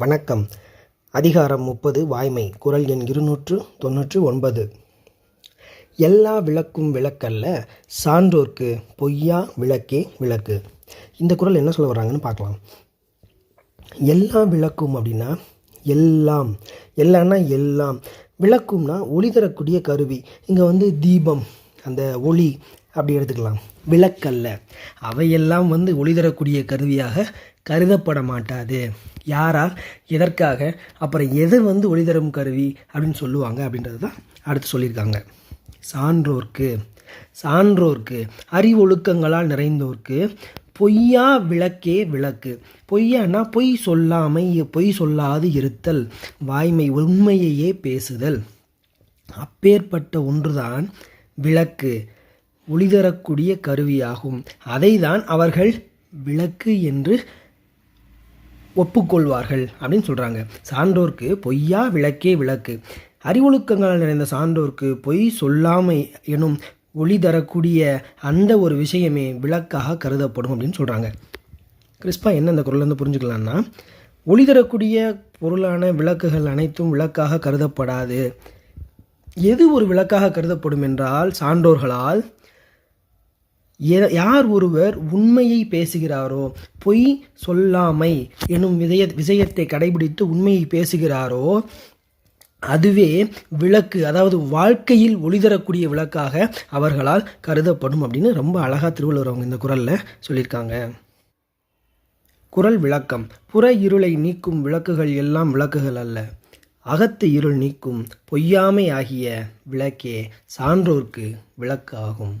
வணக்கம். அதிகாரம் முப்பது வாய்மை. குரல் எண் இருநூற்று தொன்னூற்று ஒன்பது. எல்லா விளக்கும் விளக்கல்ல சான்றோர்க்கு பொய்யா விளக்கே விளக்கு. இந்த குரல் என்ன சொல்ல வர்றாங்கன்னு பார்க்கலாம். எல்லா விளக்கும் அப்படின்னா எல்லாம். எல்லாம்னா எல்லாம். விளக்கும்னா ஒளி தரக்கூடிய கருவி. இங்கே வந்து தீபம் அந்த ஒளி அப்படி எடுத்துக்கலாம். விளக்கல்ல. அவையெல்லாம் வந்து ஒளி தரக்கூடிய கருவியாக கருதப்பட மாட்டாது. யாரால் எதற்காக? அப்புறம் எது வந்து ஒளி தரும் கருவி அப்படின்னு சொல்லுவாங்க அப்படின்றது தான் அடுத்து சொல்லியிருக்காங்க. சான்றோர்க்கு. சான்றோர்க்கு. அறிவொழுக்கங்களால் நிறைந்தோர்க்கு. பொய்யா விளக்கே விளக்கு. பொய்யானா பொய் சொல்லாமை பொய் சொல்லாது இருத்தல். வாய்மை உண்மையையே பேசுதல். அப்பேற்பட்ட ஒன்றுதான் விளக்கு. ஒளிதரக்கூடிய கருவியாகும். அதைதான் அவர்கள் விளக்கு என்று ஒப்புக்கொள்வார்கள் அப்படின்னு சொல்கிறாங்க சான்றோர்க்கு பொய்யா விளக்கே விளக்கு. அறிவொழுக்கங்கள் நிறைந்த சான்றோர்க்கு பொய் சொல்லாமை எனும் ஒளி தரக்கூடிய அந்த ஒரு விஷயமே விளக்காக கருதப்படும் அப்படின்னு சொல்கிறாங்க கிறிஸ்பா என்ன அந்த குரல்லேருந்து புரிஞ்சுக்கலாம்னா ஒளி தரக்கூடிய பொருளான விளக்குகள் அனைத்தும் விளக்காக கருதப்படாது. எது ஒரு விளக்காக கருதப்படும் என்றால் சான்றோர்களால் யார் ஒருவர் உண்மையை பேசுகிறாரோ பொய் சொல்லாமை எனும் விதய விஷயத்தை கடைபிடித்து உண்மையை பேசுகிறாரோ அதுவே விளக்கு அதாவது வாழ்க்கையில் ஒளிதரக்கூடிய விளக்காக அவர்களால் கருதப்படும் அப்படின்னு ரொம்ப அழகாக திருவள்ளுவர் அவங்க இந்த குரலில் சொல்லியிருக்காங்க. குரல் விளக்கம். புற இருளை நீக்கும் விளக்குகள் எல்லாம் விளக்குகள் அல்ல. அகத்து இருள் நீக்கும் பொய்யாமை ஆகிய விளக்கே சான்றோர்க்கு விளக்கு ஆகும்